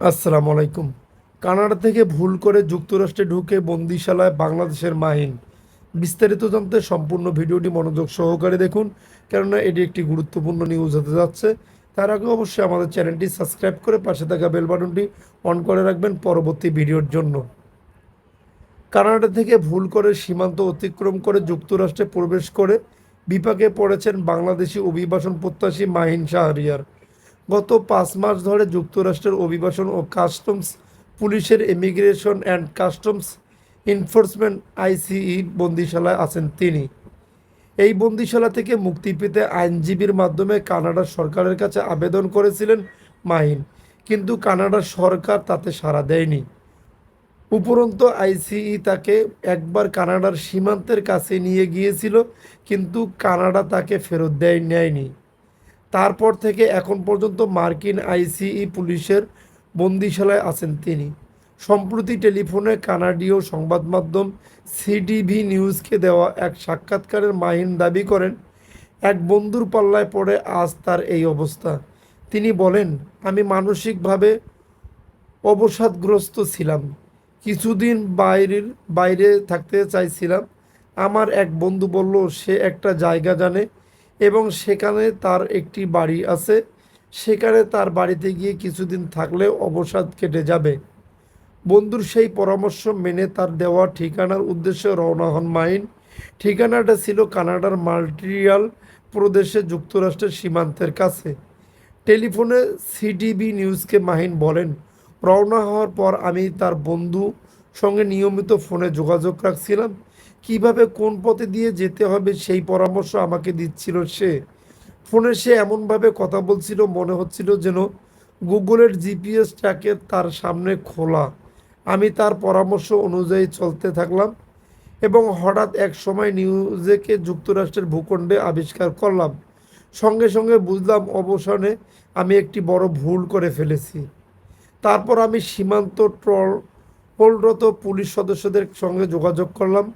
আসসালামু আলাইকুম। কানাডা থেকে ভুল করে যুক্তরাষ্ট্রে ঢুকে বন্দিশালায় বাংলাদেশের মাহিন। বিস্তারিত জানতে সম্পূর্ণ ভিডিওটি মনোযোগ সহকারে দেখুন, কেননা এটি একটি গুরুত্বপূর্ণ নিউজ হতে যাচ্ছে। তার আগে অবশ্যই আমাদের চ্যানেলটি সাবস্ক্রাইব করে পাশে থাকা বেল বাটনটি অন করে রাখবেন পরবর্তী ভিডিওর জন্য। কানাডা থেকে ভুল করে সীমান্ত অতিক্রম করে যুক্তরাষ্ট্রে প্রবেশ করে বিপাকে পড়েছেন বাংলাদেশি অভিবাসন প্রত্যাশী মাহিন শাহরিয়ার। গত পাঁচ মাস ধরে যুক্তরাষ্ট্রের অভিবাসন ও কাস্টমস, পুলিশের immigration and customs enforcement ICE বন্দিশালায় আছেন তিনি। এই বন্দিশালা থেকে মুক্তি পেতে আইনজীবীর মাধ্যমে কানাডার সরকারের কাছে আবেদন করেছিলেন মাহিন, কিন্তু কানাডার সরকার তাতে সাড়া দেয়নি। উপরন্ত আইসিই তাকে একবার কানাডার সীমান্তের কাছে নিয়ে গিয়েছিল, কিন্তু কানাডা তাকে ফেরত দেয় নেয়নি। তারপর থেকে এখন পর্যন্ত মার্কিন আইসিই পুলিশের বন্দিশালায় আছেন তিনি। সম্প্রতি টেলিফোনে কানাডীয় সংবাদ মাধ্যম সিডিভি নিউজকে দেওয়া এক সাক্ষাৎকারের মাহিন দাবি করেন, এক বন্ধুর পাল্লায় পড়ে আজ তার এই অবস্থা। তিনি বলেন, আমি মানসিকভাবে অবসাদগ্রস্ত ছিলাম। কিছুদিন বাইরের, বাইরে থাকতে চাইছিলাম। আমার এক বন্ধু বলল, সে একটা জায়গা জানে এবং সেখানে তার একটি বাড়ি আছে। সেখানে তার বাড়িতে গিয়ে কিছুদিন থাকলে অবসাদ কেটে যাবে। বন্ধুর সেই পরামর্শ মেনে তার দেওয়া ঠিকানার উদ্দেশ্যে রওনা হন মাইন। ঠিকানাটা ছিল কানাডার মাল্টিরিয়াল প্রদেশে যুক্তরাষ্ট্রের সীমান্তের কাছে। টেলিফোনে সিডিবি নিউজকে মাহিন বলেন, রওনা হওয়ার পর আমি তার বন্ধু সঙ্গে নিয়মিত ফোনে যোগাযোগ রাখছিলাম। কীভাবে কোন পথে দিয়ে যেতে হবে সেই পরামর্শ আমাকে দিচ্ছিল সে। ফোনে সে এমনভাবে কথা বলছিল, মনে হচ্ছিল যেন গুগলের জিপিএস ট্র্যাকের তার সামনে খোলা। আমি তার পরামর্শ অনুযায়ী চলতে থাকলাম এবং হঠাৎ এক সময় নিউজেকে যুক্তরাষ্ট্রের ভূখণ্ডে আবিষ্কার করলাম। সঙ্গে সঙ্গে বুঝলাম অবসানে আমি একটি বড় ভুল করে ফেলেছি। তারপর আমি সীমান্ত ট্রল ট্রলরত পুলিশ সদস্যদের সঙ্গে যোগাযোগ করলাম।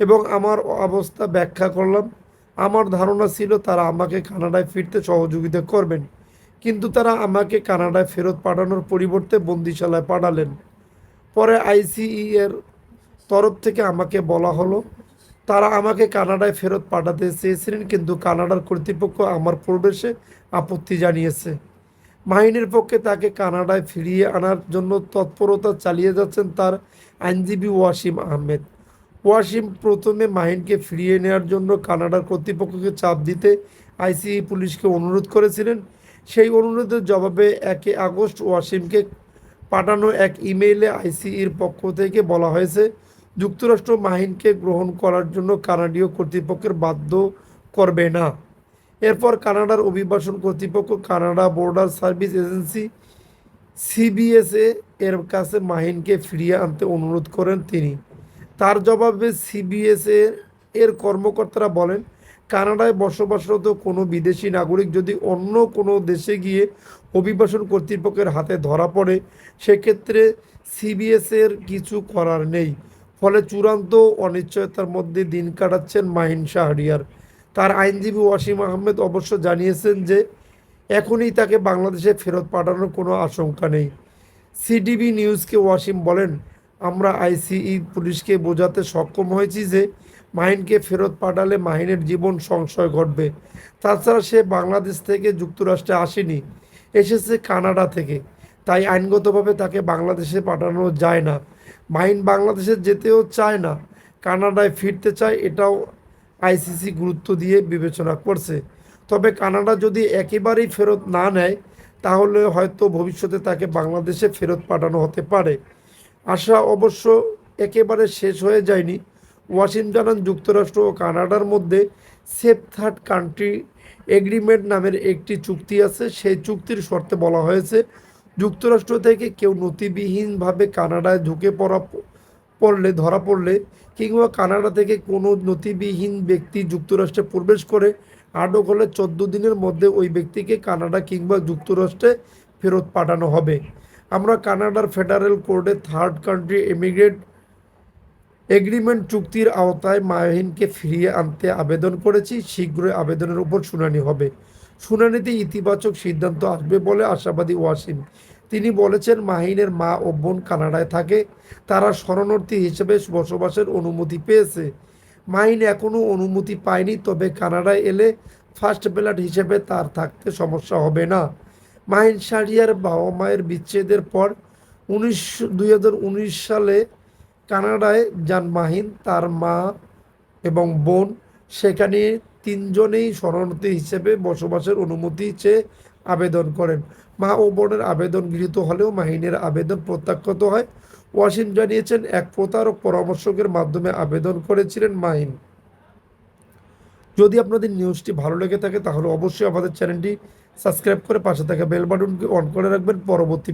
এবং আমার অবস্থা ব্যাখ্যা করলাম। আমার ধারণা ছিল তারা আমাকে কানাডায় ফিরতে সহযোগিতা করবেন। কিন্তু তারা আমাকে কানাডায় ফেরত পাঠানোর পরিবর্তে বন্দিশালায় পাঠালেন। পরে আইসিই এর তরফ থেকে আমাকে বলা হলো, তারা আমাকে কানাডায় ফেরত পাঠাতে চেয়েছিলেন, কিন্তু কানাডার কর্তৃপক্ষ আমার প্রবেশে আপত্তি জানিয়েছে। মাহিনের পক্ষে তাকে কানাডায় ফিরিয়ে আনার জন্য তৎপরতা চালিয়ে যাচ্ছেন তার আইনজীবী ওয়াসিম আহমেদ। ওয়াসিম প্রথমে মাহিনকে ফিরিয়ে নেওয়ার জন্য কানাডার কর্তৃপক্ষকে চাপ দিতে আইসিই পুলিশকে অনুরোধ করেছিলেন। সেই অনুরোধের জবাবে একে আগস্ট ওয়াসিমকে পাঠানো এক ইমেইলে আইসিইর পক্ষ থেকে বলা হয়েছে, যুক্তরাষ্ট্র মাহিনকে গ্রহণ করার জন্য কানাডীয় কর্তৃপক্ষের বাধ্য করবে না। এরপর কানাডার অভিবাসন কর্তৃপক্ষ Canada border service agency CBSA এর কাছে মাহিনকে ফিরিয়ে আনতে অনুরোধ করেন তিনি। তার জবাবে সিবিএসএ এর কর্মকর্তারা বলেন, কানাডায় বসবাসরত কোনো বিদেশি নাগরিক যদি অন্য কোনো দেশে গিয়ে অভিবাসন কর্তৃপক্ষের হাতে ধরা পড়ে, সেক্ষেত্রে সিবিএস এর কিছু করার নেই। ফলে চূড়ান্ত অনিশ্চয়তার মধ্যে দিন কাটাচ্ছেন মাহিন শাহরিয়ার। তার আইনজীবী ওয়াসিম আহমেদ অবশ্য জানিয়েছেন যে, এখনই তাকে বাংলাদেশে ফেরত পাঠানোর কোনো আশঙ্কা নেই। সিডিবি নিউজকে ওয়াসিম বলেন আমরা আইসিই পুলিশকে বোঝাতে সক্ষম হয়েছি যে মাহিনকে ফেরত পাঠালে মাহিনের জীবন সংশয় ঘটবে। তাছাড়া সে বাংলাদেশ থেকে যুক্তরাষ্ট্রে আসেনি, এসেছে কানাডা থেকে। তাই আইনগতভাবে তাকে বাংলাদেশে পাঠানো যায় না। মাহিন বাংলাদেশে যেতেও চায় না, কানাডায় ফিরতে চায় এটাও আইসিসি গুরুত্ব দিয়ে বিবেচনা করছে। তবে কানাডা যদি একেবারেই ফেরত না নেয়, তাহলে হয়তো ভবিষ্যতে তাকে বাংলাদেশে ফেরত পাঠানো হতে পারে। আশা অবশ্য একেবারে শেষ হয়ে যায়নি। ওয়াশিংটন, যুক্তরাষ্ট্র ও কানাডার মধ্যে সেফ থার্ড কান্ট্রি এগ্রিমেন্ট নামের একটি চুক্তি আছে। সেই চুক্তির শর্তে বলা হয়েছে, যুক্তরাষ্ট্র থেকে কেউ নথিবিহীনভাবে কানাডায় ঢুকে পড়া পড়লে, ধরা পড়লে কিংবা কানাডা থেকে কোনো নথিবিহীন ব্যক্তি যুক্তরাষ্ট্রে প্রবেশ করে আটক হলে চোদ্দ দিনের মধ্যে ওই ব্যক্তিকে কানাডা কিংবা যুক্তরাষ্ট্রে ফেরত পাঠানো হবে। আমরা কানাডার ফেডারেল কোর্টে থার্ড কান্ট্রি ইমিগ্রেট এগ্রিমেন্ট চুক্তির আওতায় মাহিনকে ফিরিয়ে আনতে আবেদন করেছি। শীঘ্রই আবেদনের উপর শুনানি হবে। শুনানিতে ইতিবাচক সিদ্ধান্ত আসবে বলে আশাবাদী ওয়াসিম। তিনি বলেছেন, মাহিনের মা ও বোন কানাডায় থাকে। তারা শরণার্থী হিসেবে বসবাসের অনুমতি পেয়েছে। মাহিন এখনও অনুমতি পায়নি, তবে কানাডায় এলে ফার্স্ট ব্যালট হিসেবে তার থাকতে সমস্যা হবে না। মাহিন শাহরিয়ার বাবা মায়ের বিচ্ছেদের পর উনিশ, দুই সালে কানাডায় যান মাহিন, তার মা এবং বোন। সেখানে তিনজনেই শরণার্থী হিসেবে বসবাসের অনুমতি চেয়ে আবেদন করেন। মা ও বোনের আবেদন গৃহীত হলেও মাহিনের আবেদন প্রত্যাখ্যাত হয়। ওয়াসিম জানিয়েছেন, এক প্রতারক পরামর্শকের মাধ্যমে আবেদন করেছিলেন মাহিন। যদি আপনাদের নিউজটি ভালো লেগে থাকে, তাহলে অবশ্যই আমাদের চ্যানেলটি সাবস্ক্রাইব করে পাশে থাকা বেল বাটনকে অন করে রাখবেন। পরবর্তী